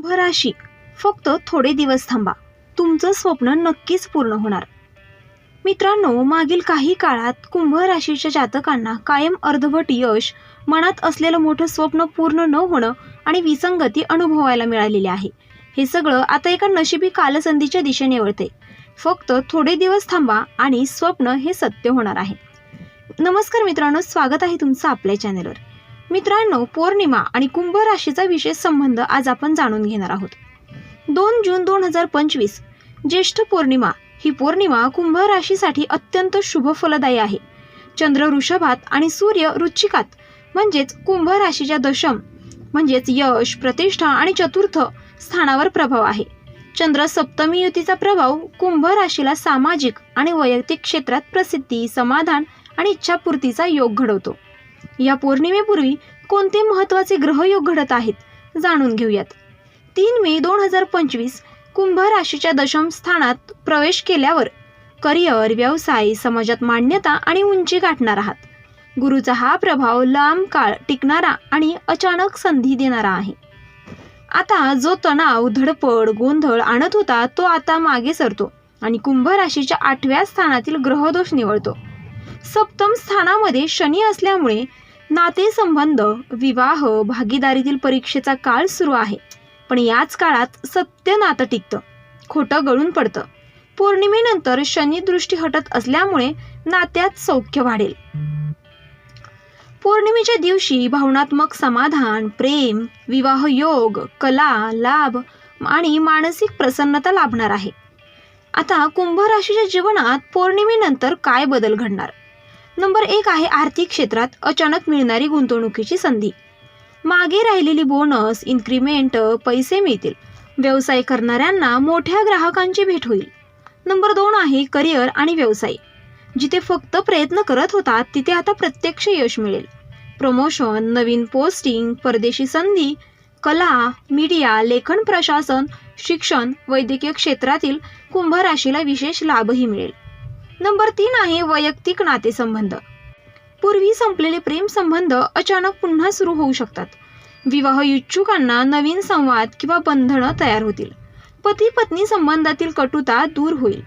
भराशी फक्त थोडे दिवस थांबा. तुमचं स्वप्न नक्कीच पूर्ण होणार. मित्रांनो मागील काही काळात कुंभ राशीच्या जातकांना कायम अर्धवट यश मनात असलेलं मोठं स्वप्न पूर्ण न होणं आणि विसंगती अनुभवायला मिळालेली आहे. हे सगळं आता एका नशिबी कालसंधीच्या दिशेने वळते. फक्त थोडे दिवस थांबा आणि स्वप्न हे सत्य होणार आहे. नमस्कार मित्रांनो स्वागत आहे तुमचं आपल्या चॅनलवर. मित्रांनो पौर्णिमा आणि कुंभ राशीचा विशेष संबंध आज आपण जाणून घेणार आहोत. दोन जून दोन हजार पंचवीस ज्येष्ठ पौर्णिमा ही पौर्णिमा कुंभ राशीसाठी अत्यंत शुभ फलदायी आहे. चंद्र वृषभात आणि सूर्य रुचिकात म्हणजेच कुंभ राशीच्या दशम म्हणजेच यश प्रतिष्ठा आणि चतुर्थ स्थानावर प्रभाव आहे. चंद्र सप्तमी युतीचा प्रभाव कुंभ राशीला सामाजिक आणि वैयक्तिक क्षेत्रात प्रसिद्धी समाधान आणि इच्छापूर्तीचा योग घडवतो. या पौर्णिमेपूर्वी कोणते महत्त्वाचे ग्रहयोग घडत आहेत जाणून घेऊयात. तीन मे दोन हजार पंचवीस कुंभ राशीच्या दशम स्थानात प्रवेश केल्यावर करिअर व्यवसाय समाजात मान्यता आणि उंची गाठणार आहात. गुरुचा हा प्रभाव लांब काळ टिकणारा आणि अचानक संधी देणारा आहे. आता जो तणाव धडपड गोंधळ आणत होता तो आता मागे सरतो आणि कुंभ राशीच्या आठव्या स्थानातील ग्रहदोष निवडतो सप्तम स्थानामध्ये शनी असल्यामुळे नातेसंबंध विवाह भागीदारीतील परीक्षेचा काळ सुरू आहे. पण याच काळात सत्य नातं टिकतं खोटं गळून पडतं. पौर्णिमेनंतर शनी दृष्टी हटत असल्यामुळे नात्यात सौख्य वाढेल. पौर्णिमेच्या दिवशी भावनात्मक समाधान प्रेम विवाह योग कला लाभ आणि मानसिक प्रसन्नता लाभणार आहे. आता कुंभ राशीच्या जीवनात पौर्णिमेनंतर काय बदल घडणार? नंबर एक आहे आर्थिक क्षेत्रात अचानक मिळणारी गुंतवणुकीची संधी. मागे राहिलेली बोनस इन्क्रीमेंट पैसे मिळतील. व्यवसाय करणाऱ्यांना मोठ्या ग्राहकांची भेट होईल. नंबर दोन आहे करिअर आणि व्यवसाय. जिथे फक्त प्रयत्न करत होतात तिथे आता प्रत्यक्ष यश मिळेल. प्रमोशन नवीन पोस्टिंग परदेशी संधी कला मीडिया लेखन प्रशासन शिक्षण वैद्यकीय क्षेत्रातील कुंभ राशीला विशेष लाभही मिळेल. नंबर तीन आहे वैयक्तिक नातेसंबंध. पूर्वी संपलेले प्रेम संबंध अचानक पुन्हा सुरू होऊ शकतात. विवाह इच्छुकांना नवीन संवाद किंवा बंधनं तयार होतील. पती पत्नी संबंधातील कटुता दूर होईल.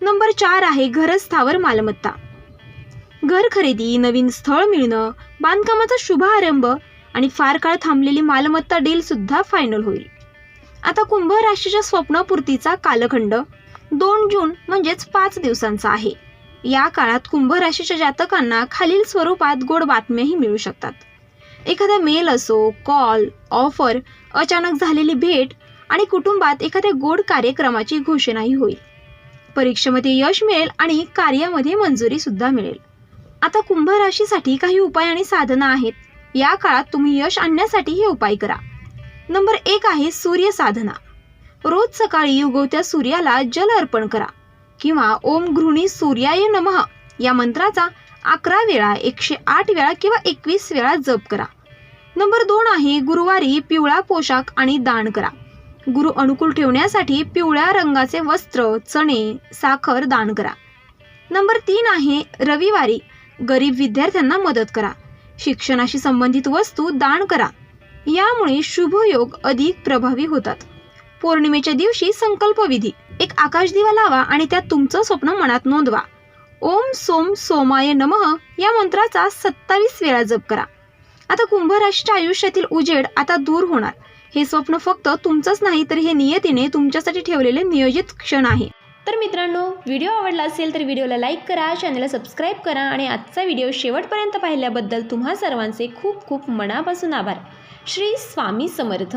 नंबर चार आहे घरस्थावर मालमत्ता. घर खरेदी नवीन स्थळ मिळणं बांधकामाचा शुभारंभ आणि फार काळ थांबलेली मालमत्ता डील सुद्धा फायनल होईल. आता कुंभ राशीच्या स्वप्नपूर्तीचा कालखंड. दोन जून म्हणजेच पाच दिवसांचा आहे. या काळात कुंभ राशीच्या जातकांना खालील स्वरूपात गोड बातम्याही मिळू शकतात. एखादा मेल असो कॉल ऑफर अचानक झालेली भेट आणि कुटुंबात एखाद्या गोड कार्यक्रमाची घोषणाही होईल. परीक्षेमध्ये यश मिळेल आणि कार्यामध्ये मंजुरी सुद्धा मिळेल. आता कुंभ राशीसाठी काही उपाय आणि साधना आहेत. या काळात तुम्ही यश आणण्यासाठी हे उपाय करा. नंबर एक आहे सूर्य साधना. रोज सकाळी उगवत्या सूर्याला जल अर्पण करा. किंवा ओम गृहिणी सूर्याय नमः या मंत्राचा अकरा वेळा एकशे आठ वेळा किंवा एकवीस वेळा जप करा. नंबर दोन आहे गुरुवारी पिवळा पोशाख आणि दान करा. गुरु अनुकूल ठेवण्यासाठी पिवळ्या रंगाचे वस्त्र चणे साखर दान करा. नंबर तीन आहे रविवारी गरीब विद्यार्थ्यांना मदत करा. शिक्षणाशी संबंधित वस्तू दान करा. यामुळे शुभयोग अधिक प्रभावी होतात. पौर्णिमेच्या दिवशी संकल्पविधी. एक आकाशदिवा लावा आणि त्यात तुमचं स्वप्न मनात नोंदवा. ओम सोम सोमाय नमः या मंत्राचा सत्तावीस वेळा जप करा. आता कुंभराशीच्या आयुष्यातील उजेड आता दूर होणार. हे स्वप्न फक्त तुमचंच नाही तर हे नियतीने तुमच्यासाठी ठेवलेले नियोजित क्षण आहे. तर मित्रांनो व्हिडिओ आवडला असेल तर व्हिडिओला लाईक करा चॅनलला सबस्क्राईब करा आणि आजचा व्हिडिओ शेवटपर्यंत पाहिल्याबद्दल तुम्हा सर्वांचे खूप खूप मनापासून आभार. श्री स्वामी समर्थ.